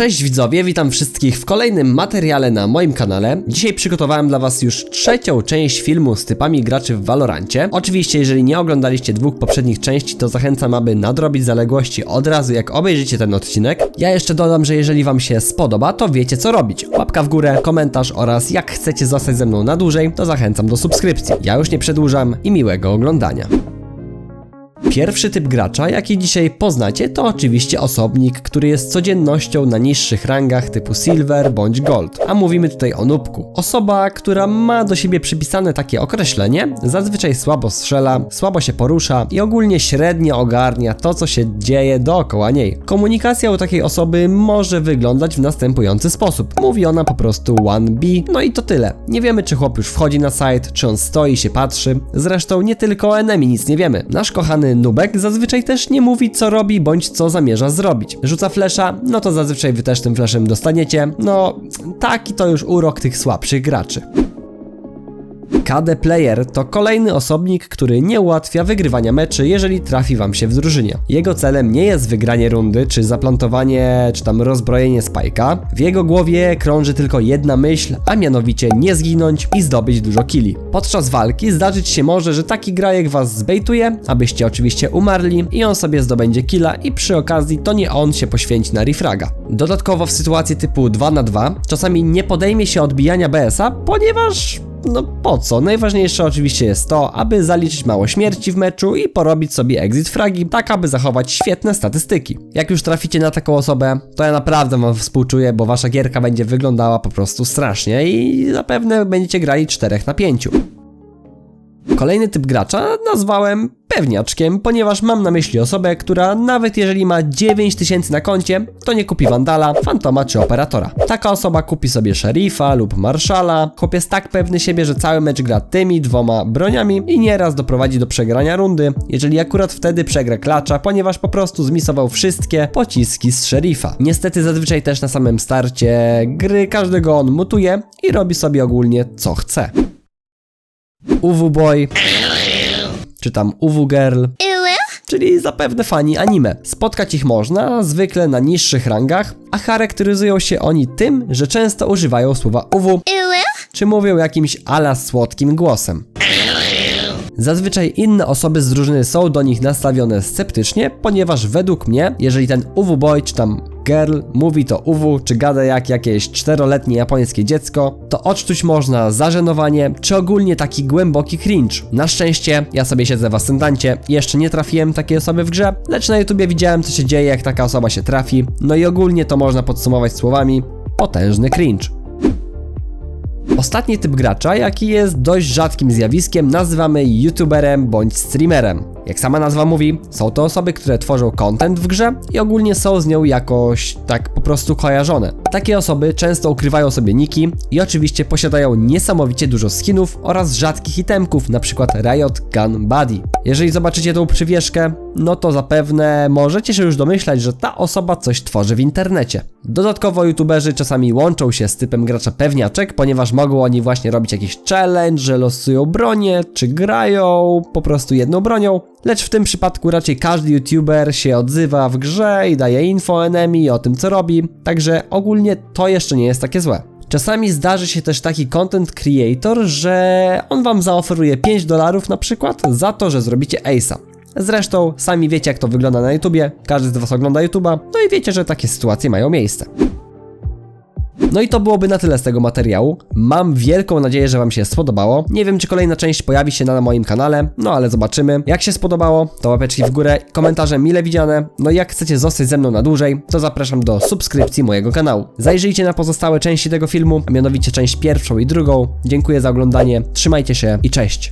Cześć widzowie, witam wszystkich w kolejnym materiale na moim kanale. Dzisiaj przygotowałem dla was już trzecią część filmu z typami graczy w Valorancie. Oczywiście, jeżeli nie oglądaliście dwóch poprzednich części, to zachęcam, aby nadrobić zaległości od razu jak obejrzycie ten odcinek. Ja jeszcze dodam, że jeżeli wam się spodoba, to wiecie co robić. Łapka w górę, komentarz oraz jak chcecie zostać ze mną na dłużej, to zachęcam do subskrypcji. Ja już nie przedłużam i miłego oglądania. Pierwszy typ gracza, jaki dzisiaj poznacie, to oczywiście osobnik, który jest codziennością na niższych rangach typu Silver bądź Gold. A mówimy tutaj o nubku. Osoba, która ma do siebie przypisane takie określenie, zazwyczaj słabo strzela, słabo się porusza i ogólnie średnio ogarnia to, co się dzieje dookoła niej. Komunikacja u takiej osoby może wyglądać w następujący sposób. Mówi ona po prostu 1B, no i to tyle. Nie wiemy, czy chłop już wchodzi na site, czy on stoi się patrzy. Zresztą nie tylko o enemy nic nie wiemy. Nasz kochany Nubek zazwyczaj też nie mówi co robi bądź co zamierza zrobić. Rzuca flesza, no to zazwyczaj wy też tym fleszem dostaniecie. No, taki to już urok tych słabszych graczy. KD Player to kolejny osobnik, który nie ułatwia wygrywania meczy, jeżeli trafi wam się w drużynie. Jego celem nie jest wygranie rundy, czy zaplantowanie, czy tam rozbrojenie spajka. W jego głowie krąży tylko jedna myśl, a mianowicie nie zginąć i zdobyć dużo killi. Podczas walki zdarzyć się może, że taki grajek was zbejtuje, abyście oczywiście umarli i on sobie zdobędzie killa i przy okazji to nie on się poświęci na refraga. Dodatkowo w sytuacji typu 2 na 2 czasami nie podejmie się odbijania BS-a, ponieważ no po co? Najważniejsze oczywiście jest to, aby zaliczyć mało śmierci w meczu i porobić sobie exit fragi, tak aby zachować świetne statystyki. Jak już traficie na taką osobę, to ja naprawdę wam współczuję, bo wasza gierka będzie wyglądała po prostu strasznie i zapewne będziecie grali 4 na 5. Kolejny typ gracza nazwałem pewniaczkiem, ponieważ mam na myśli osobę, która nawet jeżeli ma 9000 na koncie, to nie kupi Wandala, Fantoma czy Operatora. Taka osoba kupi sobie Sherifa lub Marszala. Chłop jest tak pewny siebie, że cały mecz gra tymi dwoma broniami i nieraz doprowadzi do przegrania rundy, jeżeli akurat wtedy przegra klacza, ponieważ po prostu zmisował wszystkie pociski z Sherifa. Niestety zazwyczaj też na samym starcie gry każdego on mutuje i robi sobie ogólnie co chce. UW Boy, czy tam UW Girl, czyli zapewne fani anime. Spotkać ich można zwykle na niższych rangach, a charakteryzują się oni tym, że często używają słowa UW, czy mówią jakimś ala słodkim głosem. Zazwyczaj inne osoby z drużyny są do nich nastawione sceptycznie, ponieważ według mnie, jeżeli ten UW boy czy tam girl mówi to UW, czy gada jak jakieś czteroletnie japońskie dziecko, to odczuć można zażenowanie, czy ogólnie taki głęboki cringe. Na szczęście ja sobie siedzę w ascendancie jeszcze nie trafiłem takiej osoby w grze, lecz na YouTubie widziałem co się dzieje jak taka osoba się trafi, no i ogólnie to można podsumować słowami potężny cringe. Ostatni typ gracza, jaki jest dość rzadkim zjawiskiem, nazywamy youtuberem bądź streamerem. Jak sama nazwa mówi, są to osoby, które tworzą content w grze i ogólnie są z nią jakoś tak po prostu kojarzone. Takie osoby często ukrywają sobie niki i oczywiście posiadają niesamowicie dużo skinów oraz rzadkich itemków, np. Riot Gun Buddy. Jeżeli zobaczycie tą przywieszkę, no to zapewne możecie się już domyślać, że ta osoba coś tworzy w internecie. Dodatkowo youtuberzy czasami łączą się z typem gracza pewniaczek, ponieważ mogą oni właśnie robić jakiś challenge, że losują bronię, czy grają po prostu jedną bronią. Lecz w tym przypadku raczej każdy youtuber się odzywa w grze i daje info enemy o tym co robi, także ogólnie to jeszcze nie jest takie złe. Czasami zdarzy się też taki content creator, że on wam zaoferuje 5 dolarów na przykład za to, że zrobicie ace'a. Zresztą sami wiecie jak to wygląda na YouTubie, każdy z was ogląda YouTuba, no i wiecie, że takie sytuacje mają miejsce. No i to byłoby na tyle z tego materiału. Mam wielką nadzieję, że Wam się spodobało. Nie wiem, czy kolejna część pojawi się na moim kanale, no ale zobaczymy. Jak się spodobało, to łapeczki w górę, komentarze mile widziane. No i jak chcecie zostać ze mną na dłużej, to zapraszam do subskrypcji mojego kanału. Zajrzyjcie na pozostałe części tego filmu, a mianowicie część pierwszą i drugą. Dziękuję za oglądanie, trzymajcie się i cześć!